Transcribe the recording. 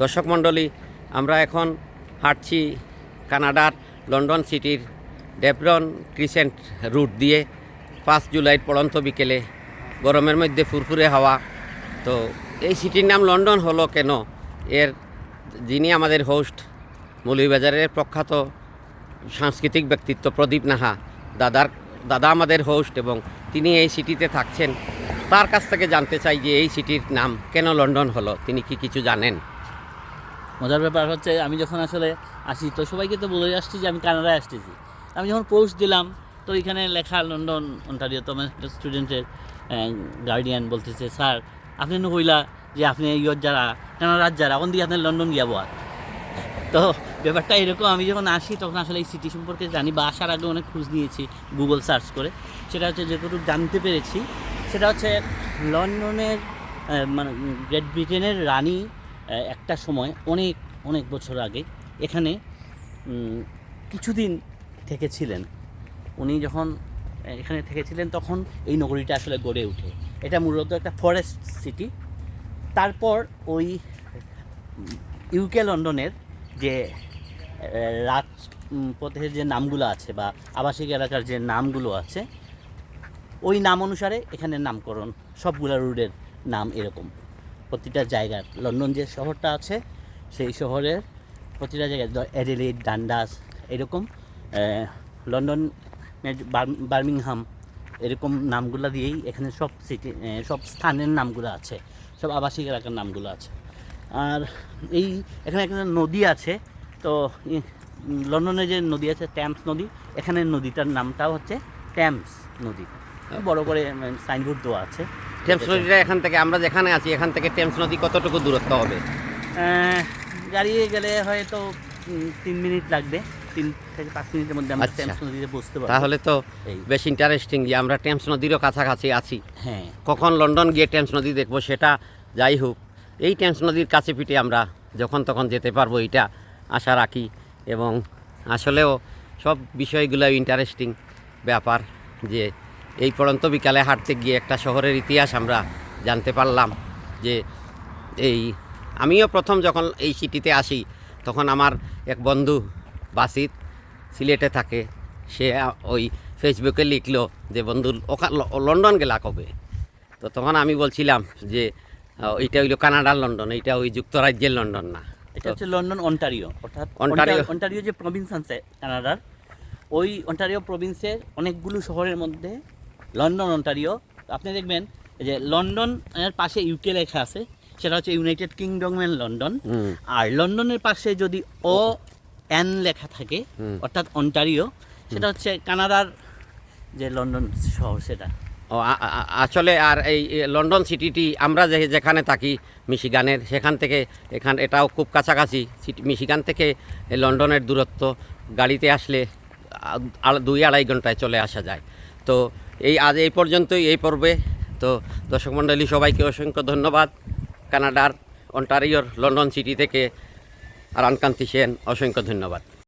দর্শক মণ্ডলী, আমরা এখন হাঁটছি কানাডার লন্ডন সিটির ডেভরন ক্রিসেন্ট রুট দিয়ে পাঁচ জুলাই পড়ন্ত বিকেলে গরমের মধ্যে ফুরফুরে হাওয়া। তো এই সিটির নাম লন্ডন হলো কেন? এর যিনি আমাদের হোস্ট মৌলভীবাজারের প্রখ্যাত সাংস্কৃতিক ব্যক্তিত্ব প্রদীপ নাহা, দাদার, দাদা আমাদের হোস্ট এবং তিনি এই সিটিতে থাকছেন। তার কাছ থেকে জানতে চাই যে এই সিটির নাম কেন লন্ডন হলো, তিনি কি কিছু জানেন? মজার ব্যাপার হচ্ছে আমি যখন আসলে আসি, তো সবাইকে তো বলে আসছি যে আমি কানাডায় আসতেছি। আমি যখন পোস্ট দিলাম, তো এখানে লেখা লন্ডন অন্টারিও তো আমার স্টুডেন্টের গার্ডিয়ান বলতেছে স্যার আপনি হইলা যে আপনি ইয়র যারা কানাডার যারা এখন দিয়ে আপনি লন্ডন গিয়া আর তো ব্যাপারটা এরকম, আমি যখন আসি, তখন আসলে এই সিটি সম্পর্কে জানি বা আসার আগে অনেক খোঁজ নিয়েছি গুগল সার্চ করে। সেটা হচ্ছে যেটুকু জানতে পেরেছি, সেটা হচ্ছে লন্ডনের মানে গ্রেট ব্রিটেনের রানী একটা সময়, অনেক অনেক বছর আগে, এখানে কিছুদিন থেকেছিলেন। উনি যখন এখানে থেকেছিলেন, তখন এই নগরীটা আসলে গড়ে ওঠে। এটা মূলত একটা ফরেস্ট সিটি তারপর ওই ইউকে লন্ডনের যে রাজপথের যে নামগুলো আছে বা আবাসিক এলাকার যে নামগুলো আছে, ওই নাম অনুসারে এখানে নামকরণ, সবগুলা রোডের নাম এরকম। প্রতিটা জায়গার লন্ডন যে শহরটা আছে, সেই শহরের প্রতিটা জায়গায় অ্যাডিলেড ডান্ডাস, এরকম লন্ডন বার্মিংহাম, এরকম নামগুলো দিয়েই এখানে সব সিটি সব স্থানের নামগুলো আছে, সব আবাসিক এলাকার নামগুলো আছে। আর এই, এখানে একটা নদী আছে, তো লন্ডনে যে নদী আছে, ট্যাম্পস নদী, এখানে নদীটার নামটাও হচ্ছে ট্যাম্পস নদী। বড় করে সাইনবোর্ড দেওয়া আছে। টেমস নদীটা এখান থেকে আমরা যেখানে আছি এখান থেকে টেমস নদী কতটুকু দূরত্ব হবে? গাড়িয়ে গেলে হয়তো তিন মিনিট লাগবে। তিন থেকে পাঁচ মিনিটের মধ্যে আমরা আচ্ছা। ট্যাম্পস নদীতে বসতে পারব। তাহলে তো এই। বেশ ইন্টারেস্টিং যে আমরা টেমস নদীরও কাছাকাছি আছি। হ্যাঁ। কখন লন্ডন গিয়ে টেমস নদী দেখব সেটা যাই হোক এই টেমস নদীর কাছে পিঠে আমরা যখন তখন যেতে পারব এটা আশা রাখি। এবং আসলেও সব বিষয়গুলো ইন্টারেস্টিং ব্যাপার যে এই পড়ন্ত বিকালে হাঁটতে গিয়ে একটা শহরের ইতিহাস আমরা জানতে পারলাম যে এই আমিও প্রথম যখন এই সিটিতে আসি তখন আমার এক বন্ধু বাসিত সিলেটে থাকে সে ওই ফেসবুকে লিখলো যে বন্ধু ওখান লন্ডন গেলা কবে? তো তখন আমি বলছিলাম যে এইটা হইল কানাডার লন্ডন এইটা ওই যুক্তরাজ্যের লন্ডন না। এটা হচ্ছে লন্ডন অন্টারিও। অর্থাৎ অন্টারিও যে প্রভিন্স আছে কানাডার ওই অন্টারিও প্রভিন্সের অনেকগুলো শহরের মধ্যে লন্ডন অন্টারিও। আপনি দেখবেন যে লন্ডন এর পাশে ইউকে লেখা আছে সেটা হচ্ছে ইউনাইটেড কিংডমের লন্ডন আর লন্ডনের পাশে যদি ও এন লেখা থাকে অর্থাৎ অন্টারিও সেটা হচ্ছে কানাডার যে লন্ডন শহর সেটা। ও আসলে আর এই লন্ডন সিটিটি আমরা যে যেখানে থাকি মিশিগানের সেখান থেকে এখান এটাও খুব কাছাকাছি। সিটি মিশিগান থেকে লন্ডনের দূরত্ব গাড়িতে আসলে দুই আড়াই ঘন্টায় চলে আসা যায়। তো এই আজ এই পর্যন্তই, এই পর্বে। তো দর্শক মণ্ডলী, সবাইকে অসংখ্য ধন্যবাদ। কানাডার, অন্টারিওর, লন্ডন সিটি থেকে আর আনকান্তি সেন, অসংখ্য ধন্যবাদ।